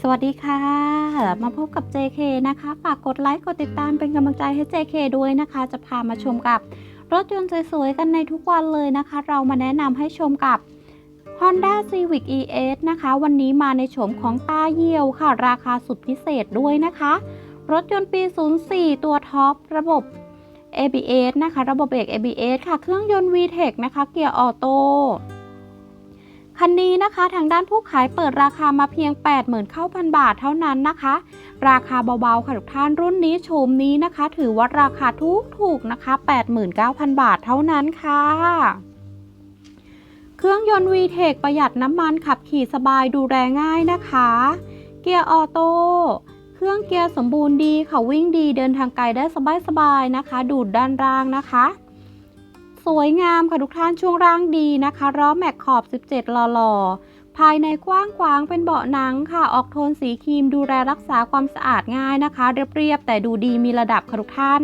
สวัสดีค่ะ มาพบกับ JK นะคะ ฝากกดไลค์ กดติดตามเป็นกำลังใจให้ JK ด้วยนะคะ จะพามาชมกับรถยนต์สวยๆ กันในทุกวันเลยนะคะ เรามาแนะนำให้ชมกับ Honda Civic ES นะคะ วันนี้มาในโฉมของตาเยี่ยวค่ะ ราคาสุดพิเศษด้วยนะคะ รถยนต์ปี 04 ตัวท็อประบบ ABS นะคะ ระบบเบรก ABS ค่ะ เครื่องยนต์ VTEC นะคะ เกียร์ออโต้ คันนี้นะคะทางด้านผู้ขายเปิดราคามาเพียง 89,000 บาทเท่านั้นนะคะ ราคาเบาๆค่ะทุกท่านรุ่นนี้โฉมนี้นะคะ ถือว่าราคาถูกถูกนะคะ 89,000 บาทเท่านั้นค่ะเครื่องยนต์ VTEC ประหยัดน้ำมันขับขี่สบายดูแลง่ายนะคะ เกียร์ออโต้เครื่องเกียร์สมบูรณ์ดีค่ะวิ่งดีเดินทางไกลได้สบายๆนะคะ ดูดด้านล่างนะคะ สวยงามค่ะทุกท่านช่วงล่างดีนะคะล้อแม็กขอบ 17 หล่อๆ ภายในกว้างขวางเป็นเบาะหนังค่ะ ออกโทนสีครีมดูแลรักษาความสะอาดง่ายนะคะ เรียบๆ แต่ดูดีมีระดับค่ะทุกท่าน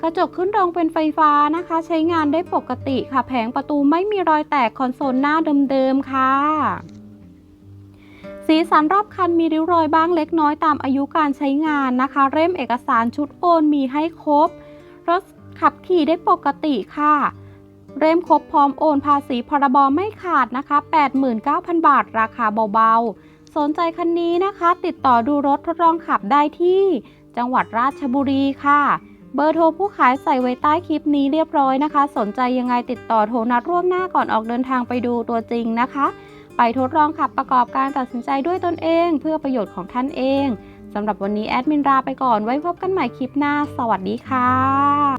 กระจกขึ้นรงเป็นไฟฟ้านะคะ ใช้งานได้ปกติค่ะ แผงประตูไม่มีรอยแตกคอนโซลหน้าเดิมๆ ค่ะสีสันรอบคันมีริ้วรอยบ้างเล็กน้อยตามอายุการใช้งานนะคะ เร่มเอกสารชุดโอนมีให้ครบ รถขับขี่ได้ปกติค่ะ เร่มครบพร้อมโอนภาษีพรบไม่ขาดนะคะ 89,000 บาทราคาเบาๆ สนใจคันนี้นะคะ ติดต่อดูรถทดลองขับได้ที่จังหวัดราชบุรีค่ะ เบอร์โทรผู้ขายใส่ไว้ใต้คลิปนี้เรียบร้อยนะคะ สนใจยังไงติดต่อโทรนัดร่วงหน้าก่อนออกเดินทางไปดูตัวจริงนะคะ ไปทดลองขับประกอบการตัดสินใจด้วยตนเอง เพื่อประโยชน์ของท่านเองสำหรับวันนี้แอดมินลาไปก่อนไว้พบกันใหม่คลิปหน้า สวัสดีค่ะ